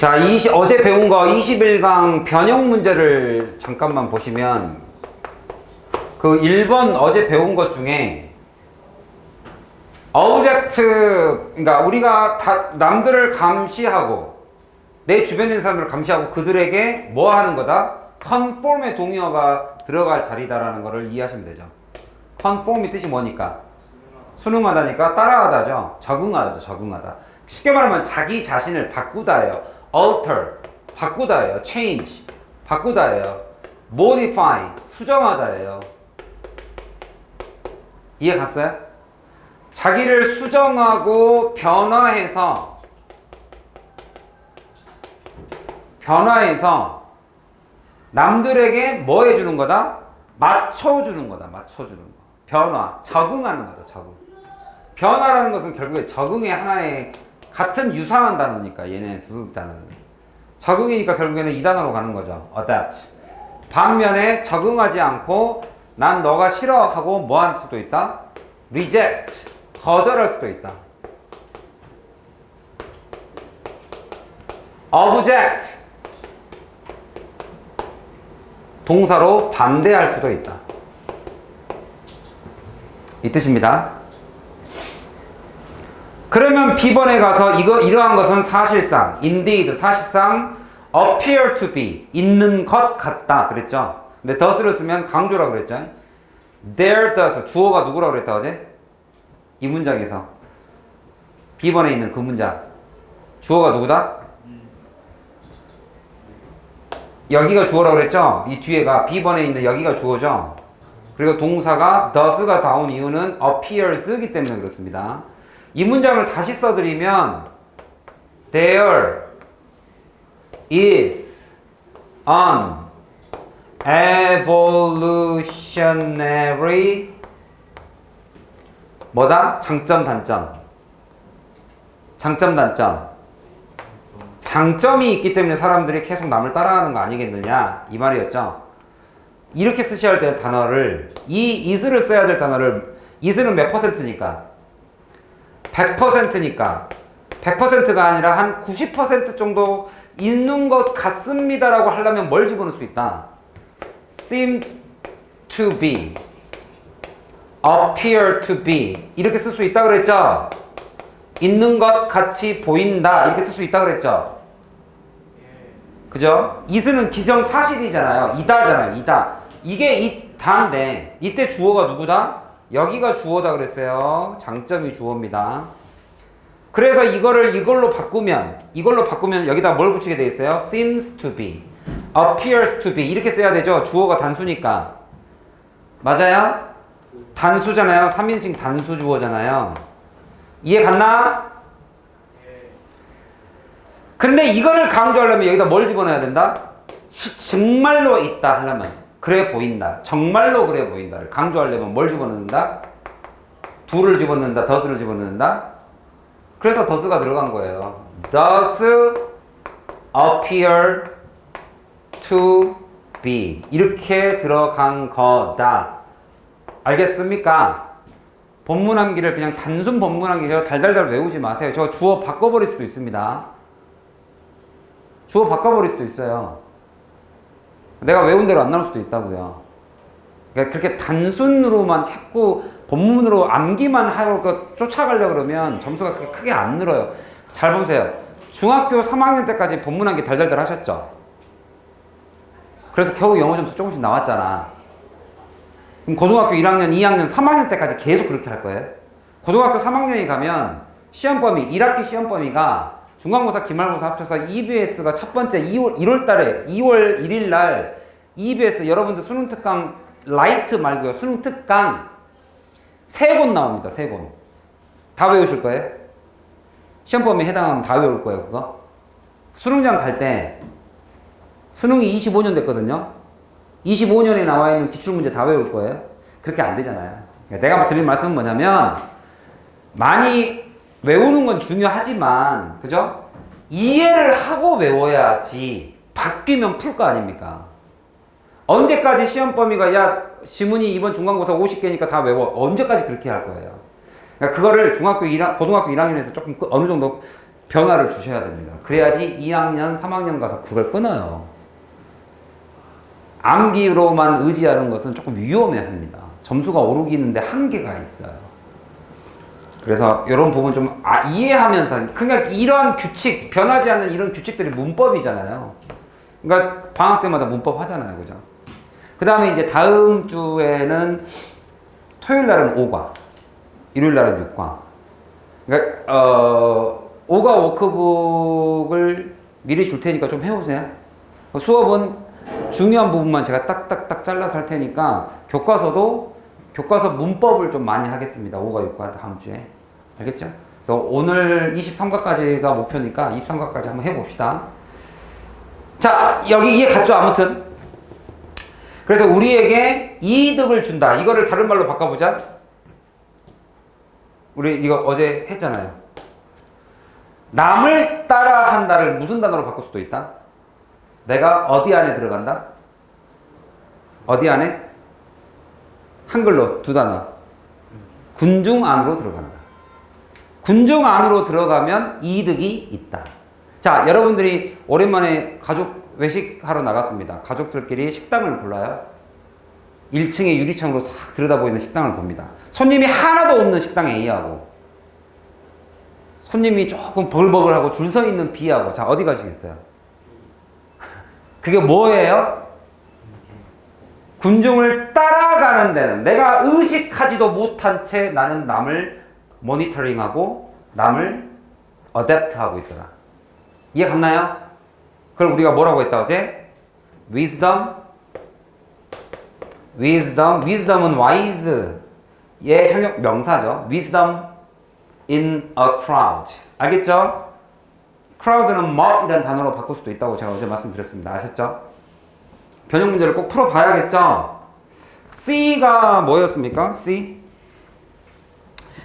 자, 20, 어제 배운 거 21강 변형 문제를 잠깐만 보시면 그 1번 어제 배운 것 중에 어브젝트 그러니까 우리가 다 남들을 감시하고 내 주변에 있는 사람들을 감시하고 그들에게 뭐 하는 거다? 컨폼의 동의어가 들어갈 자리다라는 거를 이해하시면 되죠. 컨폼이 뜻이 뭐니까? 순응하다니까 따라하다죠. 적응하다죠. 적응하다. 쉽게 말하면 자기 자신을 바꾸다예요. Alter 바꾸다예요. change 바꾸다예요. modify 수정하다예요. 이해 갔어요? 자기를 수정하고 변화해서 변화해서 남들에게 뭐 해주는 거다? 맞춰주는 거다. 맞춰주는 거. 변화, 적응하는 거다. 적응. 변화라는 것은 결국에 적응의 하나의 같은 유사한 단어니까 얘네 두 단어는 적응이니까 결국에는 이 단어로 가는 거죠. adapt. 반면에 적응하지 않고 난 너가 싫어 하고 뭐 할 수도 있다? reject. 거절할 수도 있다. object. 동사로 반대할 수도 있다. 이 뜻입니다. 그러면 B번에 가서 이거 이러한 것은 사실상 indeed 사실상 appear to be 있는 것 같다 그랬죠. 근데 does를 쓰면 강조라고 그랬죠. There does 주어가 누구라고 그랬다 어제? 이 문장에서 B번에 있는 그 문장 주어가 누구다? 여기가 주어라고 그랬죠? 이 뒤에가 B번에 있는 여기가 주어죠? 그리고 동사가 does가 나온 이유는 appears이기 때문에 그렇습니다. 이 문장을 다시 써드리면 There is an evolutionary 뭐다? 장점 단점 장점 단점 장점이 있기 때문에 사람들이 계속 남을 따라하는 거 아니겠느냐 이 말이었죠. 이렇게 쓰셔야 될 단어를 이 is를 써야 될 단어를 is는 몇 퍼센트니까 100%니까 100%가 아니라 한 90% 정도 있는 것 같습니다라고 하려면 뭘 집어넣을 수 있다. seem to be, appear to be 이렇게 쓸 수 있다 그랬죠. 있는 것 같이 보인다 이렇게 쓸 수 있다 그랬죠. 그죠? 이스는 기정 사실이잖아요. 이다잖아요. 이다. 이게 이다인데 이때 주어가 누구다? 여기가 주어다 그랬어요. 장점이 주어입니다. 그래서 이거를 이걸로 바꾸면 이걸로 바꾸면 여기다 뭘 붙이게 돼 있어요? seems to be, appears to be 이렇게 써야 되죠. 주어가 단수니까. 맞아요? 단수잖아요. 3인칭 단수 주어잖아요. 이해 갔나? 근데 이거를 강조하려면 여기다 뭘 집어넣어야 된다? 시- 정말로 있다 하려면 그래 보인다. 정말로 그래 보인다를 강조하려면 뭘 집어넣는다? 둘을 집어넣는다. 더스를 집어넣는다. 그래서 더스가 들어간 거예요. Does appear to be 이렇게 들어간 거다. 알겠습니까? 본문 암기를 그냥 단순 본문 암기 저 달달달 외우지 마세요. 저 주어 바꿔버릴 수도 있습니다. 주어 바꿔버릴 수도 있어요. 내가 외운 대로 안 나올 수도 있다고요. 그러니까 그렇게 단순으로만 자꾸 본문으로 암기만 그 쫓아가려 그러면 점수가 크게 안 늘어요. 잘 보세요. 중학교 3학년 때까지 본문 암기 달달달 하셨죠? 그래서 겨우 영어 점수 조금씩 나왔잖아. 그럼 고등학교 1학년, 2학년, 3학년 때까지 계속 그렇게 할 거예요. 고등학교 3학년이 가면 시험 범위, 1학기 시험 범위가 중간고사, 기말고사 합쳐서 EBS가 첫 번째 2월, 1월 달에 2월 1일 날 EBS 여러분들 수능 특강 라이트 말고요. 수능 특강 세 권 나옵니다. 세 권. 다 외우실 거예요? 시험 범위 해당하면 다 외울 거예요, 그거. 수능장 갈 때 수능이 25년 됐거든요. 25년에 나와 있는 기출문제 다 외울 거예요? 그렇게 안 되잖아요. 그러니까 내가 드린 말씀은 뭐냐면 많이 외우는 건 중요하지만 그죠? 이해를 하고 외워야지 바뀌면 풀 거 아닙니까? 언제까지 시험 범위가 야 지문이 이번 중간고사 50개니까 다 외워 언제까지 그렇게 할 거예요? 그러니까 그거를 중학교 1학 고등학교 1학년에서 조금 그 어느 정도 변화를 주셔야 됩니다. 그래야지 2학년, 3학년 가서 그걸 끊어요. 암기로만 의지하는 것은 조금 위험해 합니다. 점수가 오르기는데 한계가 있어요. 그래서 이런 부분 좀 아, 이해하면서 그러니까 이런 규칙 변하지 않는 이런 규칙들이 문법이잖아요. 그러니까 방학 때마다 문법 하잖아요, 그죠? 그 다음에 이제 다음 주에는 토요일 날은 5과, 일요일 날은 6과. 그러니까 어 5과 워크북을 미리 줄 테니까 좀 해오세요. 수업은 중요한 부분만 제가 딱딱딱 잘라서 할 테니까 교과서도 교과서 문법을 좀 많이 하겠습니다. 5과 6과 다음 주에. 알겠죠? 그래서 오늘 23과까지가 목표니까 23과까지 한번 해봅시다. 자, 여기 이해 갔죠? 아무튼. 그래서 우리에게 이득을 준다. 이거를 다른 말로 바꿔보자. 우리 이거 어제 했잖아요. 남을 따라 한다를 무슨 단어로 바꿀 수도 있다? 내가 어디 안에 들어간다? 어디 안에? 한글로 두 단어. 군중 안으로 들어간다. 군중 안으로 들어가면 이득이 있다. 자, 여러분들이 오랜만에 가족 외식하러 나갔습니다. 가족들끼리 식당을 골라요. 1층에 유리창으로 싹 들여다보이는 식당을 봅니다. 손님이 하나도 없는 식당 A하고 손님이 조금 버글버글하고 줄 서 있는 B하고 자 어디 가시겠어요? 그게 뭐예요? 군중을 따라가는 데는 내가 의식하지도 못한 채 나는 남을 모니터링하고 남을 어댑트하고 있더라. 이해 갔나요? 그걸 우리가 뭐라고 했다 어제? wisdom wisdom wisdom은 wise의 형용 명사죠. wisdom in a crowd. 알겠죠? crowd는 mob이라는 단어로 바꿀 수도 있다고 제가 어제 말씀드렸습니다. 아셨죠? 변형 문제를 꼭 풀어봐야겠죠? C가 뭐였습니까? C.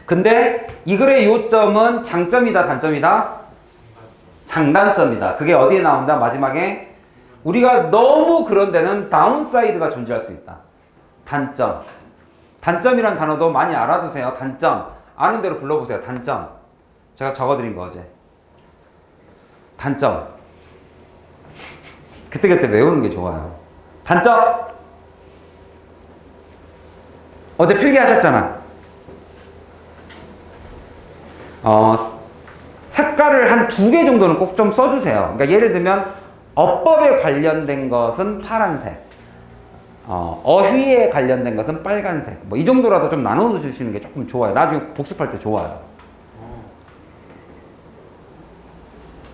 근데 이 글의 요점은 장점이다, 단점이다? 장단점이다. 그게 어디에 나온다? 마지막에 우리가 너무 그런 데는 다운사이드가 존재할 수 있다. 단점. 단점이란 단어도 많이 알아두세요. 단점. 아는 대로 불러보세요. 단점. 제가 적어드린 거 어제. 단점. 그때그때 외우는 게 좋아요. 단점. 어제 필기 하셨잖아. 어, 색깔을 한 두 개 정도는 꼭 좀 써주세요. 그러니까 예를 들면 어법에 관련된 것은 파란색, 어, 어휘에 관련된 것은 빨간색. 뭐 이 정도라도 좀 나눠 주시는 게 조금 좋아요. 나중에 복습할 때 좋아요.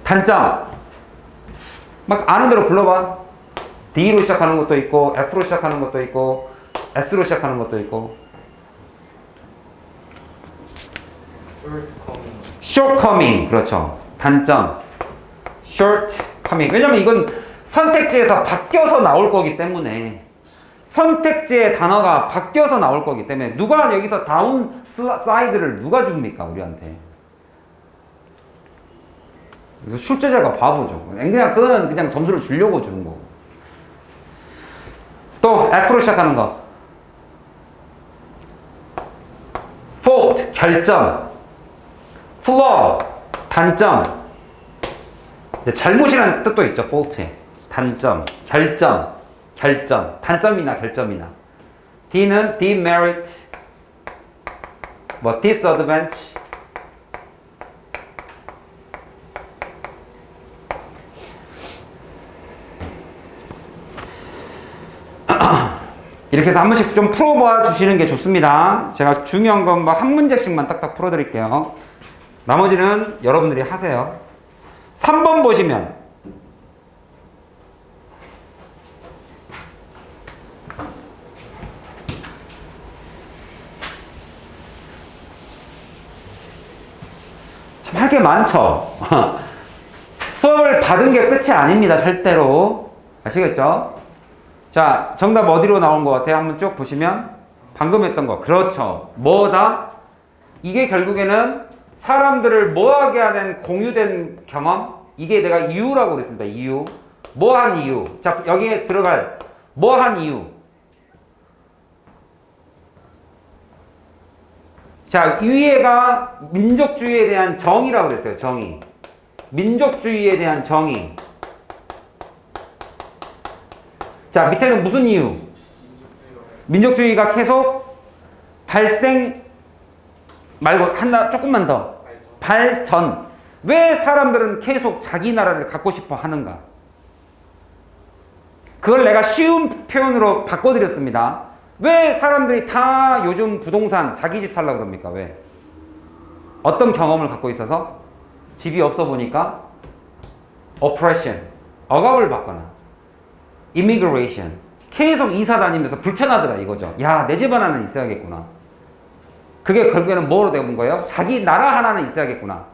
단점. 막 아는 대로 불러봐. D로 시작하는 것도 있고, F로 시작하는 것도 있고, S로 시작하는 것도 있고. Shortcoming. 그렇죠. 단점. shortcoming. 왜냐면 이건 선택지에서 바뀌어서 나올 거기 때문에. 선택지의 단어가 바뀌어서 나올 거기 때문에 누가 여기서 다운 사이드를 누가 줍니까 우리한테 그래서 출제자가 바보죠 그냥 그거는 그냥 점수를 주려고 주는 거고 또 F로 시작하는 거 fault 결점 flaw 단점 잘못이라는 뜻도 있죠 fault에 단점 결점 결점, 단점이나 결점이나. D는 demerit, 뭐 disadvantage. 이렇게 해서 한 번씩 좀 풀어봐 주시는 게 좋습니다. 제가 중요한 건 뭐 한 문제씩만 딱딱 풀어드릴게요. 나머지는 여러분들이 하세요. 3번 보시면 할게 많죠. 수업을 받은 게 끝이 아닙니다. 절대로. 아시겠죠? 자, 정답 어디로 나온 것 같아요? 한번 쭉 보시면 방금 했던 거. 그렇죠. 뭐다? 이게 결국에는 사람들을 뭐하게 하는 공유된 경험? 이게 내가 이유라고 그랬습니다. 이유. 뭐한 이유. 자, 여기에 들어갈 뭐한 이유. 자, 위에가 민족주의에 대한 정의라고 그랬어요. 정의. 민족주의에 대한 정의. 자, 밑에는 무슨 이유? 민족주의가 계속 발생 말고 하나 조금만 더 발전. 왜 사람들은 계속 자기 나라를 갖고 싶어 하는가? 그걸 내가 쉬운 표현으로 바꿔드렸습니다. 왜 사람들이 다 요즘 부동산 자기 집 살라 그럽니까? 왜? 어떤 경험을 갖고 있어서 집이 없어 보니까 oppression, 억압을 받거나 immigration, 계속 이사 다니면서 불편하더라 이거죠. 야, 내 집 하나는 있어야겠구나. 그게 결국에는 뭐로 되는 거예요? 자기 나라 하나는 있어야겠구나.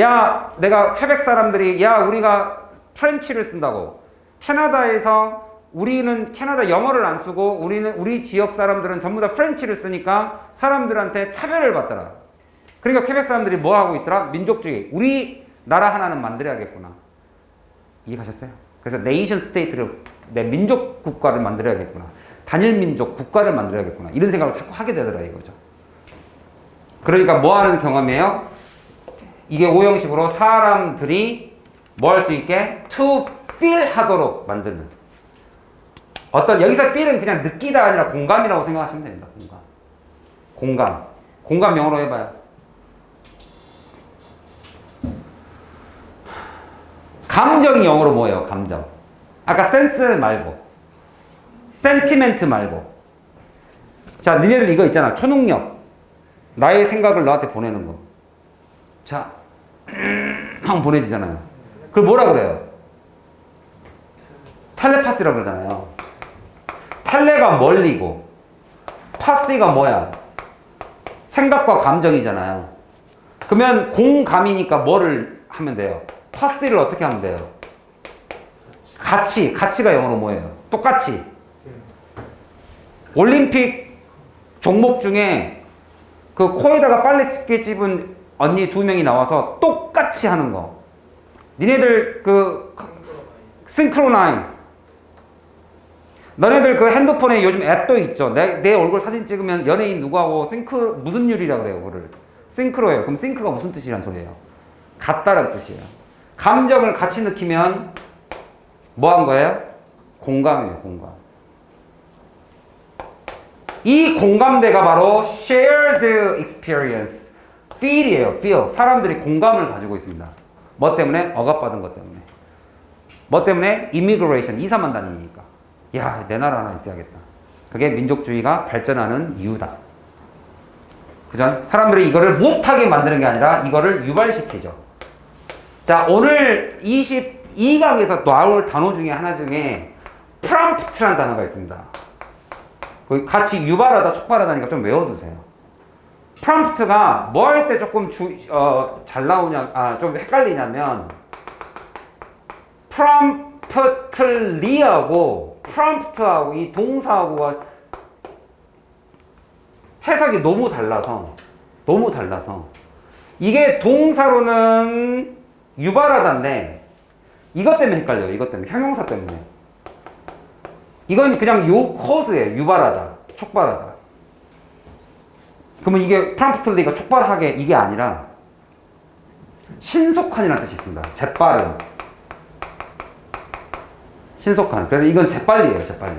야, 내가 퀘벡 사람들이 야, 우리가 프렌치를 쓴다고. 캐나다에서 우리는 캐나다 영어를 안 쓰고 우리는 우리 지역 사람들은 전부 다 프렌치를 쓰니까 사람들한테 차별을 받더라. 그러니까 퀘벡 사람들이 뭐 하고 있더라? 민족주의. 우리 나라 하나는 만들어야겠구나. 이해가셨어요? 그래서 네이션 스테이트를 내 민족 국가를 만들어야겠구나. 단일 민족 국가를 만들어야겠구나. 이런 생각을 자꾸 하게 되더라 이거죠. 그러니까 뭐 하는 경험이에요? 이게 오형식으로 사람들이 뭐 할 수 있게 to feel 하도록 만드는 어떤 여기서 feel은 그냥 느끼다 아니라 공감이라고 생각하시면 됩니다. 공감. 공감. 공감 영어로 해봐요. 감정이 영어로 뭐예요? 감정. 아까 센스 말고 센티멘트 말고 자 니네들 이거 있잖아 초능력 나의 생각을 너한테 보내는 거자 한번 보내지잖아요 그걸 뭐라 그래요? 텔레파시라고 그러잖아요 텔레가 멀리고 파시가 뭐야? 생각과 감정이잖아요 그러면 공감이니까 뭐를 하면 돼요? 파시를 어떻게 하면 돼요? 같이, 같이가 영어로 뭐예요? 똑같이. 올림픽 종목 중에 그 코에다가 빨래집게 집은 언니 두 명이 나와서 똑같이 하는 거. 니네들 그 싱크로나이즈. 너네들 그 핸드폰에 요즘 앱도 있죠. 내, 내 얼굴 사진 찍으면 연예인 누구하고 싱크 무슨 율이라 그래요, 그거를. 싱크로예요. 그럼 싱크가 무슨 뜻이란 소리예요? 같다는 뜻이에요. 감정을 같이 느끼면 뭐 한 거예요? 공감이에요, 공감. 이 공감대가 바로 shared experience, feel이에요, feel. 사람들이 공감을 가지고 있습니다. 뭐 때문에? 억압받은 것 때문에. 뭐 때문에? immigration, 이사만 다니니까. 야, 내 나라 하나 있어야겠다. 그게 민족주의가 발전하는 이유다. 그죠? 사람들이 이거를 못하게 만드는 게 아니라 이거를 유발시키죠. 자, 오늘 22강에서 나올 단어 중에 하나 중에 프롬프트라는 단어가 있습니다. 같이 유발하다, 촉발하다니까 좀 외워두세요. 프롬프트가 뭐 할 때 조금 주, 어, 잘 나오냐, 아, 좀 헷갈리냐면, 프롬프트리하고 프롬프트하고 이 동사하고가 해석이 너무 달라서, 너무 달라서, 이게 동사로는 유발하다인데, 이것 때문에 헷갈려요. 이것 때문에. 형용사 때문에. 이건 그냥 요 코스예요. 유발하다, 촉발하다. 그러면 이게 프랑프트리가 촉발하게 이게 아니라 신속한이라는 뜻이 있습니다. 재빠른. 신속한. 그래서 이건 재빨리예요. 재빨리.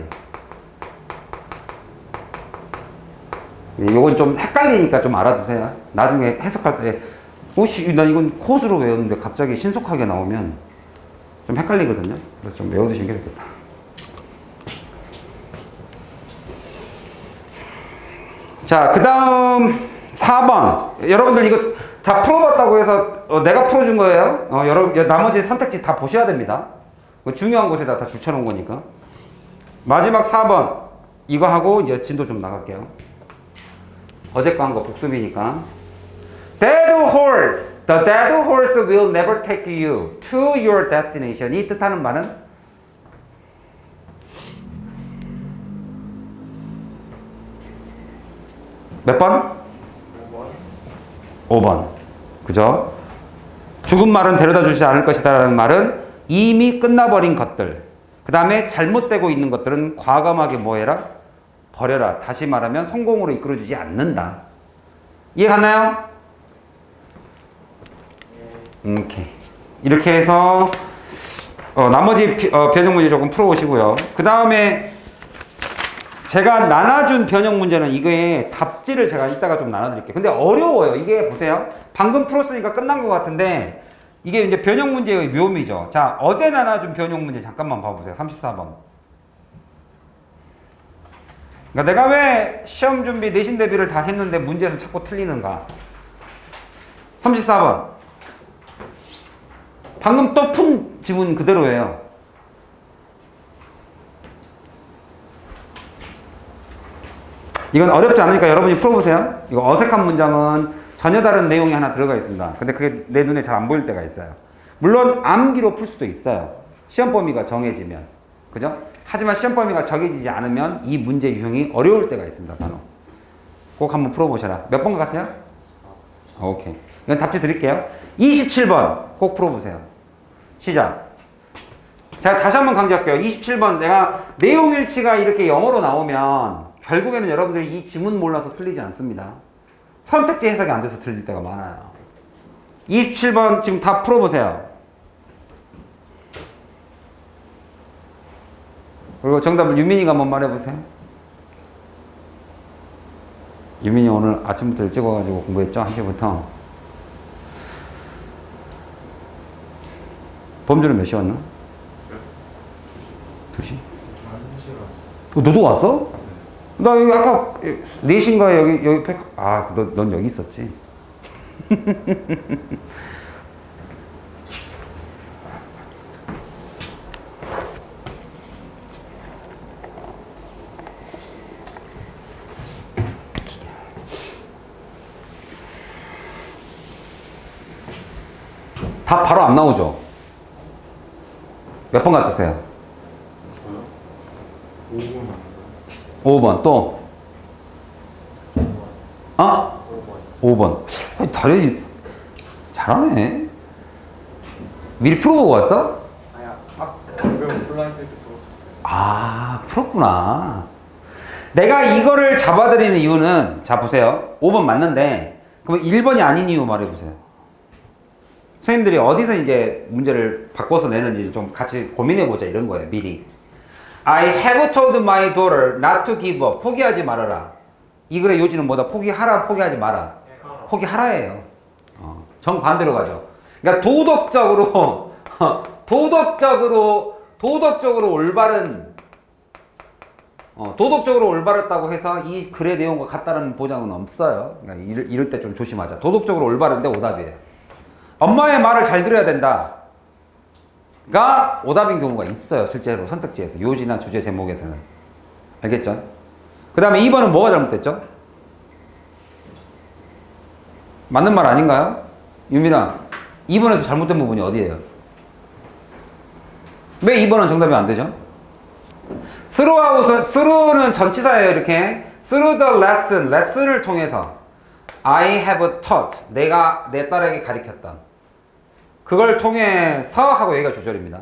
이건 좀 헷갈리니까 좀 알아두세요. 나중에 해석할 때, 오씨, 나 이건 코스로 외웠는데 갑자기 신속하게 나오면 좀 헷갈리거든요. 그래서 좀 외워두시는 게 좋겠다. 자, 그 다음 4번. 여러분들 이거 다 풀어봤다고 해서 어, 내가 풀어준 거예요. 어, 여러분, 나머지 선택지 다 보셔야 됩니다. 뭐 중요한 곳에다 다 줄쳐놓은 거니까. 마지막 4번. 이거 하고 이제 진도 좀 나갈게요. 어제 거 한 거 복습이니까. Dead horse. The dead horse will never take you to your destination. 이 뜻하는 말은 몇 번? 5번. 그죠? 죽은 말은 데려다 주지 않을 것이다 라는 말은 이미 끝나버린 것들. 그 다음에 잘못되고 있는 것들은 과감하게 뭐해라? 버려라. 다시 말하면 성공으로 이끌어주지 않는다. 이해 갔나요? 이렇게 이렇게 해서 어, 나머지 피- 어, 변형 문제 조금 풀어오시고요. 그 다음에 제가 나눠준 변형 문제는 이거에 답지를 제가 이따가 좀 나눠드릴게요. 근데 어려워요. 이게 보세요. 방금 풀었으니까 끝난 것 같은데 이게 이제 변형 문제의 묘미죠. 자, 어제 나눠준 변형 문제 잠깐만 봐보세요. 34번. 그러니까 내가 왜 시험 준비, 내신 대비를 다 했는데 문제에서 자꾸 틀리는가? 34번. 방금 또 푼 지문 그대로예요. 이건 어렵지 않으니까 여러분이 풀어보세요. 이거 어색한 문장은 전혀 다른 내용이 하나 들어가 있습니다. 근데 그게 내 눈에 잘 안 보일 때가 있어요. 물론 암기로 풀 수도 있어요. 시험 범위가 정해지면. 그죠? 하지만 시험 범위가 정해지지 않으면 이 문제 유형이 어려울 때가 있습니다. 단어. 꼭 한번 풀어보셔라. 몇 번 같아요? 오케이. 이건 답지 드릴게요. 27번 꼭 풀어보세요. 시작. 자, 다시 한번 강조할게요. 27번 내가 내용 일치가 이렇게 영어로 나오면 결국에는 여러분들이 이 지문 몰라서 틀리지 않습니다. 선택지 해석이 안 돼서 틀릴 때가 많아요. 27번 지금 다 풀어보세요. 그리고 정답을 유민이가 한번 말해보세요. 유민이 오늘 아침부터 일찍 와가지고 공부했죠? 1시부터. 범주는 몇 시 왔나? 2시? 어, 너도 왔어? 나 여기 아까 4시인가 여기, 여기, 백- 아, 너, 넌 여기 있었지? 답 바로 안 나오죠? 몇 번 같으세요? 5번 또? 어? 5번 다리 잘하네 미리 풀어보고 왔어? 아야, 아, 방금 플라이스 때 들었었어요. 아 풀었구나 내가 이거를 잡아드리는 이유는 자 보세요 5번 맞는데 그러면 1번이 아닌 이유 말해보세요 선생님들이 어디서 이제 문제를 바꿔서 내는지 좀 같이 고민해보자 이런 거예요 미리 I have told my daughter not to give up 포기하지 말아라 이 글의 요지는 뭐다 포기하라 포기하지 마라 포기하라예요 어, 정반대로 가죠 그러니까 도덕적으로 도덕적으로 도덕적으로 올바른 어, 도덕적으로 올바랐다고 해서 이 글의 내용과 같다는 보장은 없어요. 그러니까 이럴, 이럴 때 좀 조심하자. 도덕적으로 올바른데 오답이에요. 엄마의 말을 잘 들어야 된다. 가 오답인 경우가 있어요. 실제로 선택지에서. 요지나 주제 제목에서는. 알겠죠? 그 다음에 2번은 뭐가 잘못됐죠? 맞는 말 아닌가요? 유민아, 2번에서 잘못된 부분이 어디예요? 왜 2번은 정답이 안 되죠? through하고서 through는 전치사예요 이렇게 through the lesson 레슨을 통해서 I have taught 내가 내 딸에게 가르쳤던 그걸 통해서 하고 여기가 주절입니다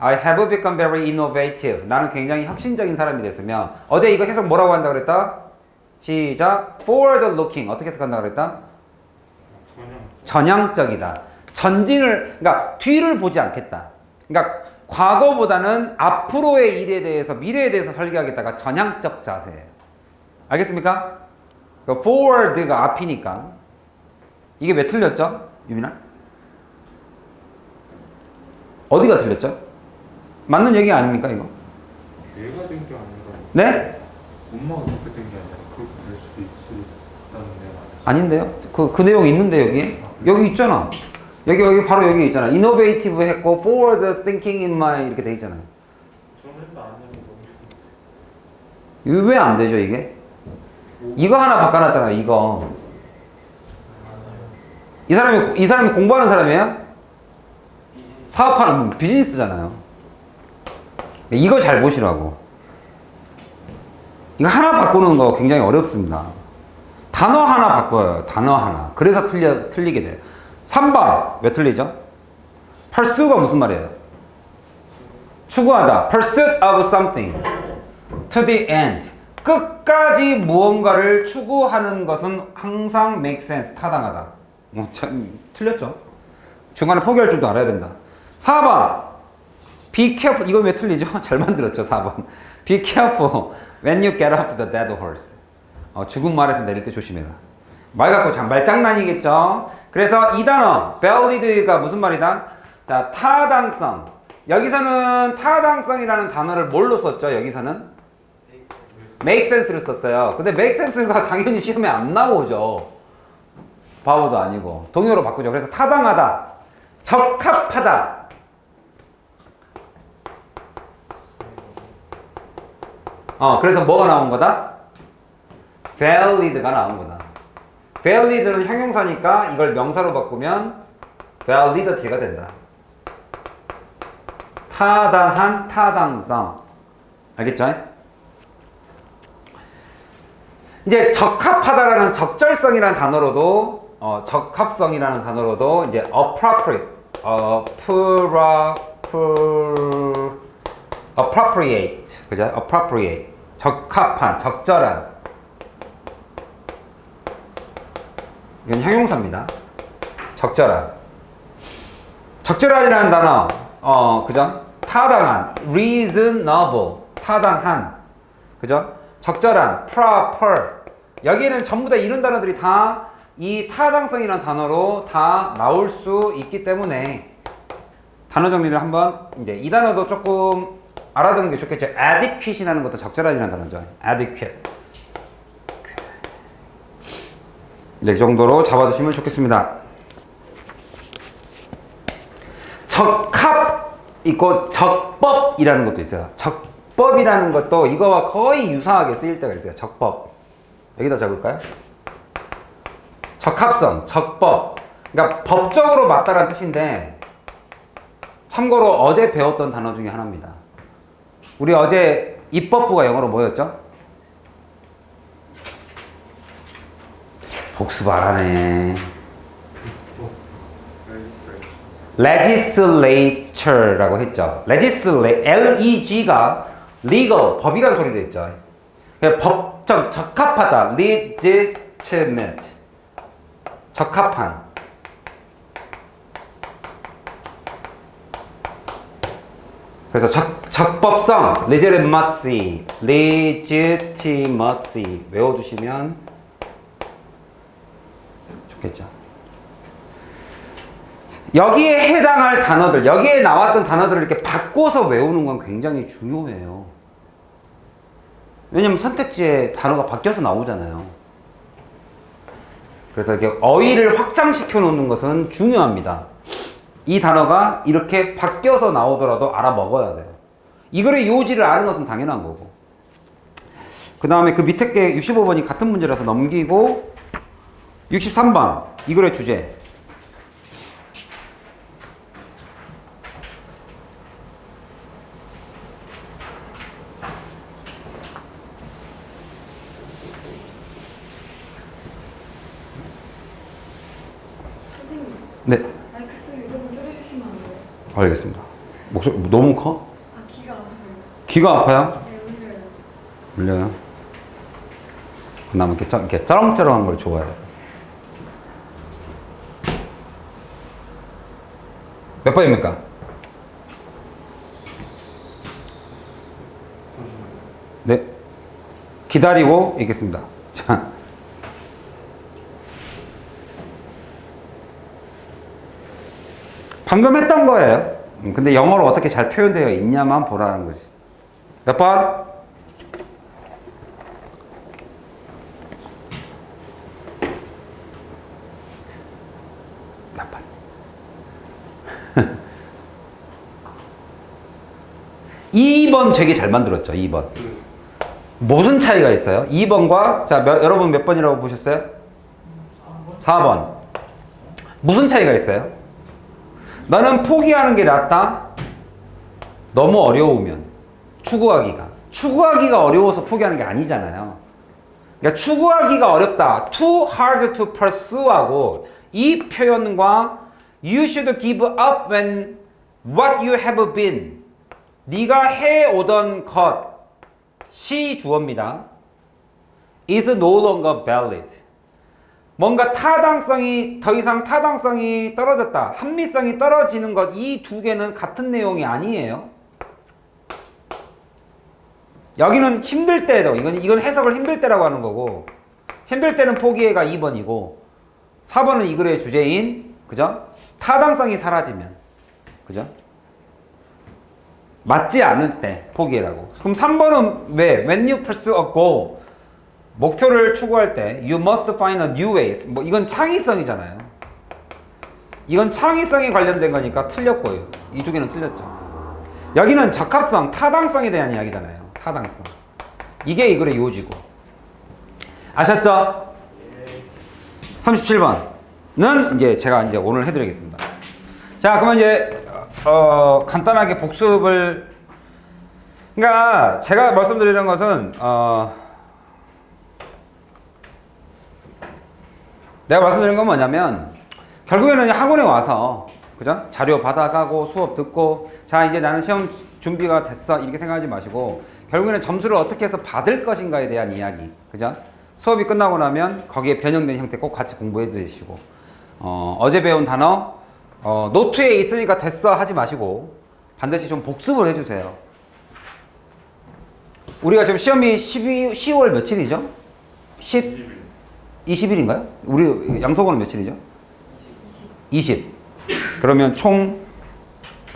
I have become very innovative 나는 굉장히 혁신적인 사람이 됐으며 어제 이거 해석 뭐라고 한다 그랬다? 시작 forward looking 어떻게 해석한다 그랬다? 전향적이다. 전진을 그러니까 뒤를 보지 않겠다. 그러니까 과거보다는 앞으로의 일에 대해서 미래에 대해서 설계하겠다가 전향적 자세예요. 알겠습니까? 그 forward가 앞이니까 이게 왜 틀렸죠? 유민아? 어디가 틀렸죠? 맞는 얘기 아닙니까 이거? 얘가 된 게 아닌가. 네? 엄마가 그렇게 된 게 아니라 그렇게 될 수도 있다는 내용 아니야? 아닌데요? 그, 그 내용 있는데 여기? 여기 있잖아. 여기 여기 바로 여기 있잖아. innovative 했고 forward thinking in my 이렇게 돼 있잖아요. 저는 안 되는 너무 이거 왜안 되죠 이게? 이거 하나 바꿔놨잖아요 이거. 이 사람이 이 사람이 공부하는 사람이에요? 사업하는 비즈니스잖아요. 이거 잘 보시라고. 이거 하나 바꾸는 거 굉장히 어렵습니다. 단어 하나 바꿔요. 단어 하나. 그래서 틀려, 틀리게 돼요. 3번. 왜 틀리죠? pursue가 무슨 말이에요? 추구하다. pursuit of something. to the end. 끝까지 무언가를 추구하는 것은 항상 make sense. 타당하다. 뭐, 참, 틀렸죠? 중간에 포기할 줄도 알아야 된다. 4번. Be careful. 이건 왜 틀리죠? 잘 만들었죠, 4번. Be careful when you get off the dead horse. 어, 죽은 말에서 내릴 때 조심해라. 말 갖고 참 말장난이겠죠? 그래서 이 단어, valid가 무슨 말이다? 자, 타당성. 여기서는 타당성이라는 단어를 뭘로 썼죠? 여기서는? make sense를 썼어요. 근데 make sense가 당연히 시험에 안 나오죠. 바보도 아니고. 동요로 바꾸죠. 그래서 타당하다. 적합하다. 어, 그래서 뭐가 나온 거다? valid가 나온 거다. valid는 형용사니까 이걸 명사로 바꾸면 validity가 된다. 타당한 타당성. 알겠죠? 이제 적합하다라는 적절성이라는 단어로도 어, 적합성이라는 단어로도 이제 appropriate, appro, appropriate, 그죠? appropriate, 적합한, 적절한. 이건 형용사입니다. 적절한. 적절한이라는 단어, 어, 그죠? 타당한, reasonable, 타당한, 그죠? 적절한, proper. 여기에는 전부 다 이런 단어들이 다 이 타당성이라는 단어로 다 나올 수 있기 때문에 단어 정리를 한번 이제 이 단어도 조금 알아두는 게 좋겠죠. adequate이라는 것도 적절한이라는 단어죠. adequate. 네, 이 정도로 잡아두시면 좋겠습니다. 적합 있고 적법이라는 것도 있어요. 적법이라는 것도 이거와 거의 유사하게 쓰일 때가 있어요. 적법. 여기다 적을까요? 적합성, 적법. 그러니까 법적으로 맞다라는 뜻인데 참고로 어제 배웠던 단어 중에 하나입니다. 우리 어제 입법부가 영어로 뭐였죠? 복습 안 하네. legislature라고 했죠. legislate, L-E-G가 legal, 법이라는 소리도 있죠. 그러니까 법적, 적합하다, legitimate, 적합한. 그래서 적, 적법성, legitimacy, legitimacy 외워두시면 좋겠죠. 여기에 해당할 단어들, 여기에 나왔던 단어들을 이렇게 바꿔서 외우는 건 굉장히 중요해요. 왜냐면 선택지에 단어가 바뀌어서 나오잖아요. 그래서 이렇게 어휘를 확장시켜 놓는 것은 중요합니다. 이 단어가 이렇게 바뀌어서 나오더라도 알아먹어야 돼요. 이거의 요지를 아는 것은 당연한 거고. 그 다음에 그 밑에 게 65번이 같은 문제라서 넘기고 63번 이 글의 주제 선생님, 네 마이크 소리 조금 줄여주시면 안 돼요? 알겠습니다 목소리 너무 커? 아, 귀가 아파서요. 귀가 아파요? 네, 울려요. 물려요? 나는 이렇게, 쩌, 이렇게 쩌렁쩌렁한 걸 좋아해요 몇 번입니까? 네 기다리고 있겠습니다 자 방금 했던 거예요 음, 근데 영어로 어떻게 잘 표현되어 있냐만 보라는 거지 몇 번? 몇 번? 2번 되게 잘 만들었죠, 2번. 무슨 차이가 있어요? 2번과, 자, 몇- 여러분 몇 번이라고 보셨어요? 4번. 무슨 차이가 있어요? 나는 포기하는 게 낫다? 너무 어려우면. 추구하기가. 추구하기가 어려워서 포기하는 게 아니잖아요. 그러니까 추구하기가 어렵다. Too hard to pursue하고 이 표현과 You should give up when what you have been. 네가 해오던 것이 주어입니다. is no longer valid. 뭔가 타당성이 더 이상 타당성이 떨어졌다. 합리성이 떨어지는 것 이 두 개는 같은 내용이 아니에요. 여기는 힘들 때도 이건 이건 해석을 힘들 때라고 하는 거고 힘들 때는 포기해가 2번이고 4번은 이 글의 주제인 그죠? 타당성이 사라지면 그죠? 맞지 않을 때 포기해라고. 그럼 3번은 왜? When you pursue a goal 목표를 추구할 때 you must find a new ways. 뭐 이건 창의성이잖아요. 이건 창의성에 관련된 거니까 틀렸고요. 이두 개는 틀렸죠. 여기는 적합성, 타당성에 대한 이야기잖아요. 타당성. 이게 이 글의 요지고. 아셨죠? 37번은 이제 제가 이제 오늘 해드리겠습니다. 자, 그러면 이제 어, 간단하게 복습을 그러니까 제가 말씀드리는 것은 어, 내가 말씀드린 건 뭐냐면 결국에는 학원에 와서 그죠? 자료 받아가고 수업 듣고 자 이제 나는 시험 준비가 됐어 이렇게 생각하지 마시고 결국에는 점수를 어떻게 해서 받을 것인가에 대한 이야기 그죠? 수업이 끝나고 나면 거기에 변형된 형태 꼭 같이 공부해 주시고 어, 어제 배운 단어 어, 노트에 있으니까 됐어 하지 마시고 반드시 좀 복습을 해주세요. 우리가 지금 시험이 12, 10월 며칠이죠? 10, 20일인가요? 우리 양석원은 며칠이죠? 20. 그러면 총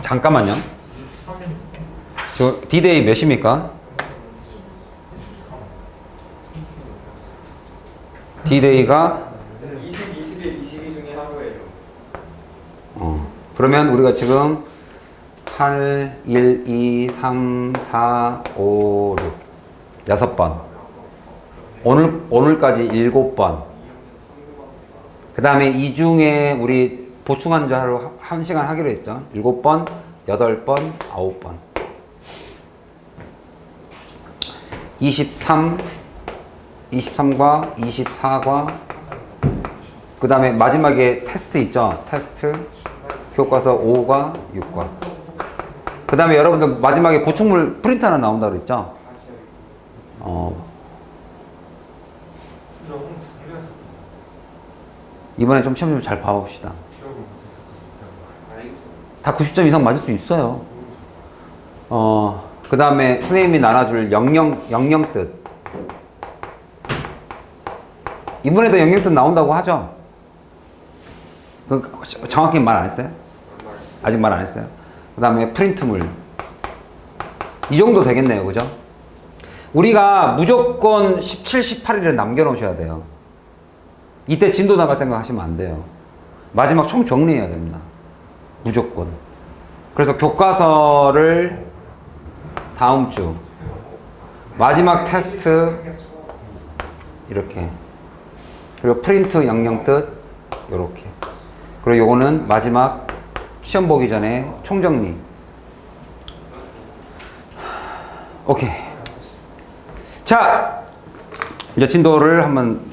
잠깐만요. 저 D-Day 몇입니까? D-Day가 20, 21, 22 중에 하루예요. 어. 그러면 우리가 지금 8, 1, 2, 3, 4, 5, 6 여섯 번. 오늘 오늘까지 일곱 번. 그 다음에 이 중에 우리 보충 환자로 한 시간 하기로 했죠. 일곱 번, 여덟 번, 아홉 번. 23, 23과 24과 그 다음에 마지막에 테스트 있죠. 테스트 교과서 5과 6과 그 다음에 여러분들 마지막에 보충물 프린트 하나 나온다고 그랬죠. 어, 너무 장난했어. 이번에 좀 시험 좀 잘 봐봅시다. 다 90점 이상 맞을 수 있어요. 어, 그 다음에 선생님이 나눠줄 영영, 영영 뜻. 이번에도 영영 뜻 나온다고 하죠? 그 정확히 말 안 했어요? 아직 말 안 했어요? 그 다음에 프린트물. 이 정도 되겠네요. 그죠? 우리가 무조건 17, 18일을 남겨놓으셔야 돼요. 이때 진도 나갈 생각 하시면 안 돼요. 마지막 총 정리해야 됩니다. 무조건. 그래서 교과서를 다음 주 마지막 테스트 이렇게 그리고 프린트 영영 뜻 이렇게 그리고 요거는 마지막 시험 보기 전에 총정리 오케이 자 이제 진도를 한번